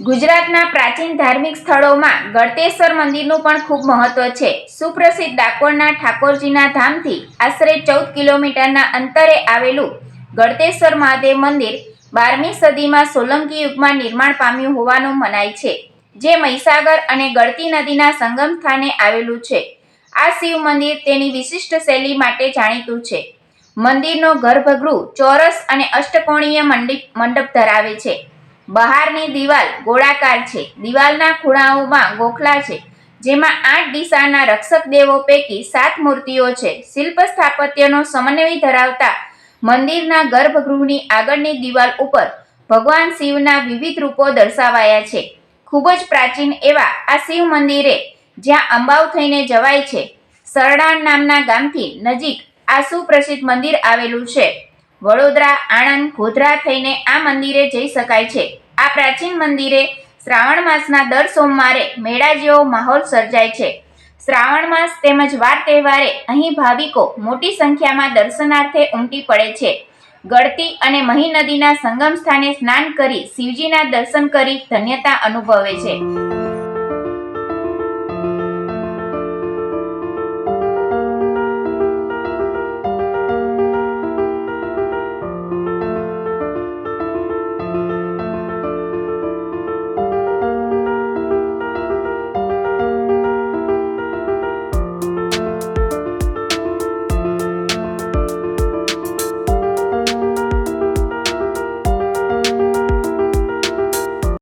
ગુજરાતના પ્રાચીન ધાર્મિક સ્થળોમાં ગળતેશ્વર મંદિરનું પણ ખૂબ મહત્વ છે. સુપ્રસિદ્ધ ડાકોરના ઠાકોરજીના ધામથી આશરે ચૌદ કિલોમીટરના અંતરે આવેલું ગળતેશ્વર મહાદેવ મંદિર બારમી સદીમાં સોલંકી યુગમાં નિર્માણ પામ્યું હોવાનું મનાય છે, જે મહીસાગર અને ગળતી નદીના સંગમ સ્થાને આવેલું છે. આ શિવ મંદિર તેની વિશિષ્ટ શૈલી માટે જાણીતું છે. મંદિરનો ગર્ભગૃહ ચોરસ અને અષ્ટકોણીય મંડિપ ધરાવે છે. બહારની દિવાલ ગોળાકાર છે. દિવાલના ખૂણાઓમાં ગોખલા છે, જેમાં આઠ દિશાના રક્ષક દેવો પૈકી સાત મૂર્તિઓ છે. શિલ્પ સ્થાપત્યનો સમન્વય ધરાવતા મંદિરના ગર્ભગૃહની આગળની દિવાલ ઉપર ભગવાન શિવના વિવિધ રૂપો દર્શાવાયા છે. ખૂબ જ પ્રાચીન એવા આ શિવ મંદિરે જ્યાં અંબાવ થઈને જવાય છે. સરડાણ નામના ગામથી નજીક આ સુપ્રસિદ્ધ મંદિર આવેલું છે. વડોદરા, આણંદ, ગોધરા થઈને આ મંદિરે જઈ શકાય છે. આ પ્રાચીન મંદિરે શ્રાવણ માસના દર સોમવારે મેળા જેવો માહોલ સર્જાય છે. શ્રાવણ માસ તેમજ વાર તહેવારે અહીં ભાવિકો મોટી સંખ્યામાં દર્શનાર્થે ઉમટી પડે છે. ગળતી અને મહી નદીના સંગમ સ્થાને સ્નાન કરી શિવજીના દર્શન કરી ધન્યતા અનુભવે છે.